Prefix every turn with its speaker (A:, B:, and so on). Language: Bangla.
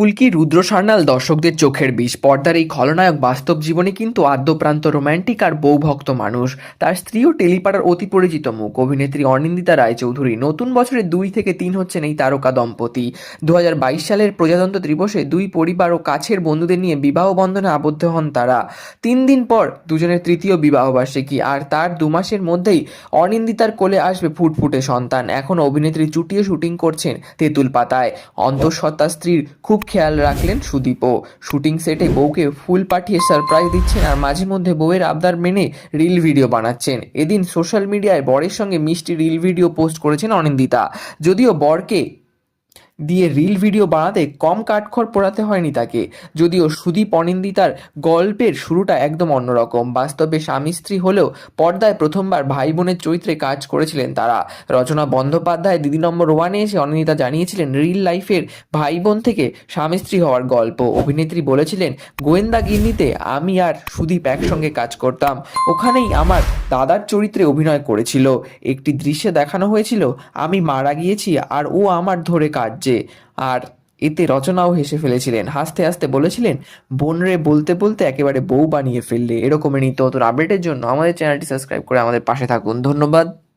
A: ফুলকি রুদ্র সান্যাল দর্শকদের চোখের বিষ। পর্দার এই খলনায়ক বাস্তব জীবনে কিন্তু আদ্যপ্রান্ত রোম্যান্টিক আর বউভক্ত মানুষ। তার স্ত্রীও টেলিপাড়ার অতি পরিচিত মুখ। অভিনেত্রী অনিন্দিতা রায়চৌধুরী নতুন বছরে দুই থেকে তিন হচ্ছেন এই তারকা দম্পতি। দু হাজার বাইশ সালের প্রজাতন্ত্র দিবসে দুই পরিবার ও কাছের বন্ধুদের নিয়ে বিবাহ বন্ধনে আবদ্ধ হন তারা। তিন দিন পর দুজনের তৃতীয় বিবাহবার্ষিকী। আর তার দু মাসের মধ্যেই অনিন্দিতার কোলে আসবে ফুটফুটে সন্তান। এখন অভিনেত্রী চুটিয়ে শুটিং করছেন তেঁতুল পাতায় অন্তঃসত্ত্বা স্ত্রীর খুব খেয়াল রাখলেন সুদীপও। শুটিং সেটে বউকে ফুল পাঠিয়ে সারপ্রাইজ দিচ্ছেন আর মাঝে মধ্যে বউয়ের আবদার মেনে রিল ভিডিও বানাচ্ছেন। এদিন সোশ্যাল মিডিয়ায় বরের সঙ্গে মিষ্টি রিল ভিডিও পোস্ট করেছেন অনিন্দিতা। যদিও বরকে দিয়ে রিল ভিডিও বানাতে কম কাঠখড় পোড়াতে হয়নি তাকে। যদিও সুদীপ অনিন্দিতার গল্পের শুরুটা একদম অন্যরকম। বাস্তবে স্বামী স্ত্রী হলেও পর্দায় প্রথমবার ভাই বোনের চরিত্রে কাজ করেছিলেন তারা। রচনা বন্দ্যোপাধ্যায়, দিদি নম্বর ওয়ানে এসে অনিন্দিতা জানিয়েছিলেন রিল লাইফের ভাই বোন থেকে স্বামী স্ত্রী হওয়ার গল্প। অভিনেত্রী বলেছিলেন, গোয়েন্দা গিন্নিতে আমি আর সুদীপ একসঙ্গে কাজ করতাম। ওখানেই আমার দাদার চরিত্রে অভিনয় করেছিল। একটি দৃশ্যে দেখানো হয়েছিল, আমি মারা গিয়েছি আর ও আমার ধরে কাটছে আর এতে রচনাও হেসে ফেলেছিলেন। হাসতে হাসতে বলেছিলেন বোনরে বলতে বলতে একেবারে বউ বানিয়ে ফেললে, এরকমই নিত নতুন আপডেটের জন্য আমাদের চ্যানেলটি সাবস্ক্রাইব করে আমাদের পাশে থাকুন। ধন্যবাদ।